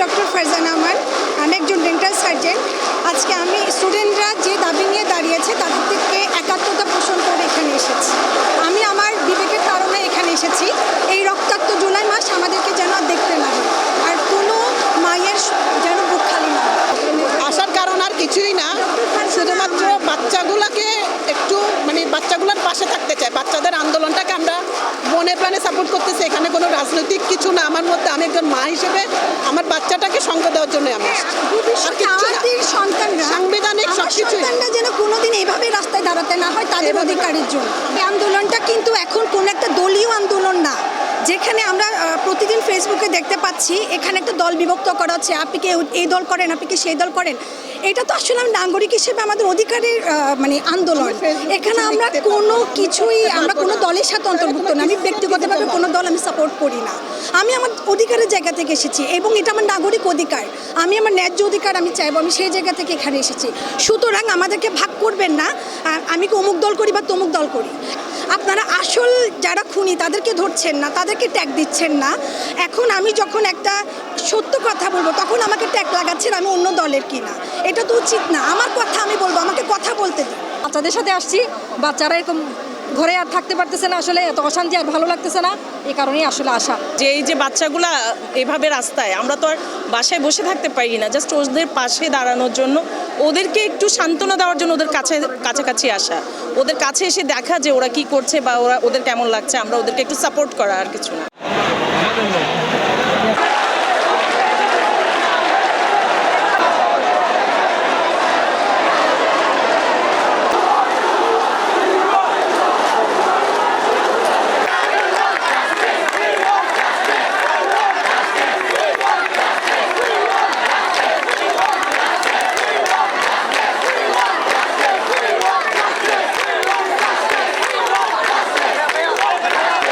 Doctor Farzan আমার। আমি একজন ডেন্টাল সার্জন আজকে আমি স্টুডেন্টরা যে দাবি নিয়ে দাঁড়িয়েছে তাদের থেকে একাত্মতা পোষণ করে এখানে এসেছি আমি আমার বিবেকের কারণে এখানে এসেছি এই রক্তাক্ত জুলাই মাস আমাদেরকে যেন আর দেখতে না হয় আর কোনো মায়ের যেন বুক খালি না হয়। আসার কারণ আর কিছুই না শুধুমাত্র বাচ্চাগুলোকে একটু মানে বাচ্চাগুলোর পাশে থাকতে চাই বাচ্চাদের আন্দোলনটাকে আমরা মনে প্রাণে সাপোর্ট করতেছে এখানে কোনো রাজনৈতিক কিছু না। আমার মধ্যে আমি একজন মা হিসেবে আমার বাচ্চাটাকে সঙ্গ দেওয়ার জন্য আমি সাংবিধানিক সবকিছুই। যেন কোনোদিন এইভাবে রাস্তায় দাঁড়াতে না হয় তাদের অধিকারের জন্য। এই আন্দোলনটা কিন্তু এখন কোন একটা দলীয় আন্দোলন না যেখানে আমরা প্রতিদিন ফেসবুকে দেখতে পাচ্ছি এখানে একটা দল বিভক্ত করা হচ্ছে। আপনি কি এই দল করেন আপনি কি সেই দল করেন? এটা তো আসলে আমি নাগরিক হিসেবে আমাদের অধিকারের মানে আন্দোলন। এখানে আমরা কোনো কিছুই আমরা কোনো দলের সাথে অন্তর্ভুক্ত না। আমি ব্যক্তিগতভাবে কোনো দল আমি সাপোর্ট করি না। আমি আমার অধিকারের জায়গা থেকে এসেছি এবং এটা আমার নাগরিক অধিকার। আমি আমার ন্যায্য অধিকার আমি চাইব আমি সেই জায়গা থেকে এখানে এসেছি। সুতরাং আমাদেরকে ভাগ করবেন না। আমি কি অমুক দল করি বা তমুক দল করি? আপনারা আসল যারা খুনি তাদেরকে ধরছেন না তাদেরকে ট্যাগ দিচ্ছেন না। এখন আমি যখন একটা সত্য কথা বলব তখন আমাকে ট্যাগ লাগাচ্ছেন আমি অন্য দলের কিনা। এটা তো উচিত না। আমার কথা আমি বলব, আমাকে কথা বলতে দিন। বাচ্চাদের সাথে আসছি, বাচ্চারা এরকম ঘরে আর থাকতে পারতেছে না আসলে, এত অশান্তি আর ভালো লাগতেছে না এই কারণেই আসলে আসা। যে এই যে বাচ্চাগুলা এভাবে রাস্তায়, আমরা তো আর বাসায় বসে থাকতে পারি না জাস্ট ওদের পাশে দাঁড়ানোর জন্য। ওদেরকে একটু সান্ত্বনা দেওয়ার জন্য ওদের কাছে, কাছাকাছি আসা। ওদের কাছে এসে দেখা যে ওরা কি করছে বা ওরা, ওদের কেমন লাগছে, আমরা ওদেরকে একটু সাপোর্ট করা আর কিছু না।